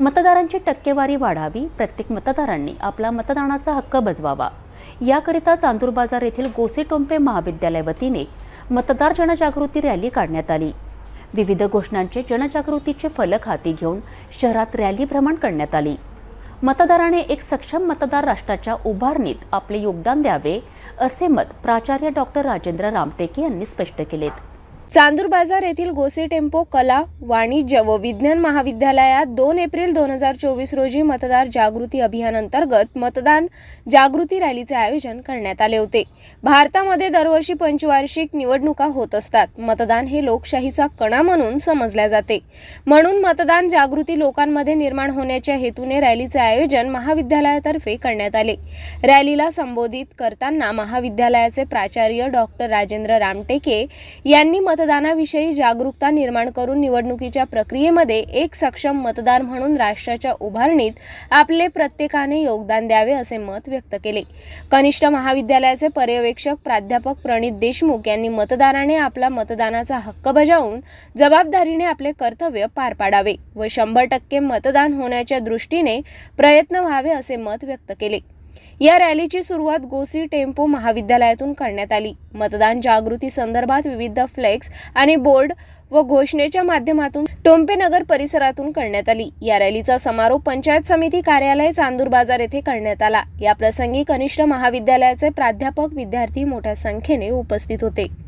मतदारांची टक्केवारी वाढावी प्रत्येक मतदारांनी आपला मतदानाचा हक्क बजवावा. याकरिता चांदूर बाजार येथील गोसेटोंपे महाविद्यालय वतीने मतदार जनजागृती रॅली काढण्यात आली. विविध घोषणांचे जनजागृतीचे फलक हाती घेऊन शहरात रॅली भ्रमण करण्यात आली. मतदाराने एक सक्षम मतदार राष्ट्राच्या उभारणीत आपले योगदान द्यावे असे मत प्राचार्य डॉक्टर राजेंद्र रामटेके यांनी स्पष्ट केलेत. चांदूर बाजार येथील गोसे टेम्पो कला वाणिज्य व विज्ञान महाविद्यालयात दोन एप्रिल दोन हजार चोवीस रोजी मतदार जागृती अभियानांतर्गत मतदान जागृती रॅलीचे आयोजन करण्यात आले होते. भारतामध्ये दरवर्षी पंचवार्षिक निवडणुका होत असतात. मतदान हे लोकशाहीचा कणा म्हणून समजल्या जाते. म्हणून मतदान जागृती लोकांमध्ये निर्माण होण्याच्या हेतूने रॅलीचे आयोजन महाविद्यालयातर्फे करण्यात आले. रॅलीला संबोधित करताना महाविद्यालयाचे प्राचार्य डॉक्टर राजेंद्र रामटेके यांनी मतदानाविषयी जागरूकता निर्माण करून निवडणुकीच्या प्रक्रियेमध्ये एक सक्षम मतदार म्हणून राष्ट्राच्या उभारणीत आपले प्रत्येकाने योगदान द्यावे असे मत व्यक्त केले. कनिष्ठ महाविद्यालयाचे पर्यवेक्षक प्राध्यापक प्रणित देशमुख यांनी मतदाराने आपला मतदानाचा हक्क बजावून जबाबदारीने आपले कर्तव्य पार पाडावे व शंभर टक्के मतदान होण्याच्या दृष्टीने प्रयत्न व्हावे असे मत व्यक्त केले. या रॅलीची सुरुवात गोसी टेम्पो महाविद्यालयातून करण्यात आली. मतदान जागृती संदर्भात विविध फ्लेक्स आणि बोर्ड व घोषणेच्या माध्यमातून टोंपेनगर परिसरातून करण्यात आली. या रॅलीचा समारोप पंचायत समिती कार्यालय चांदूर बाजार येथे करण्यात आला. या प्रसंगी कनिष्ठ महाविद्यालयाचे प्राध्यापक विद्यार्थी मोठ्या संख्येने उपस्थित होते.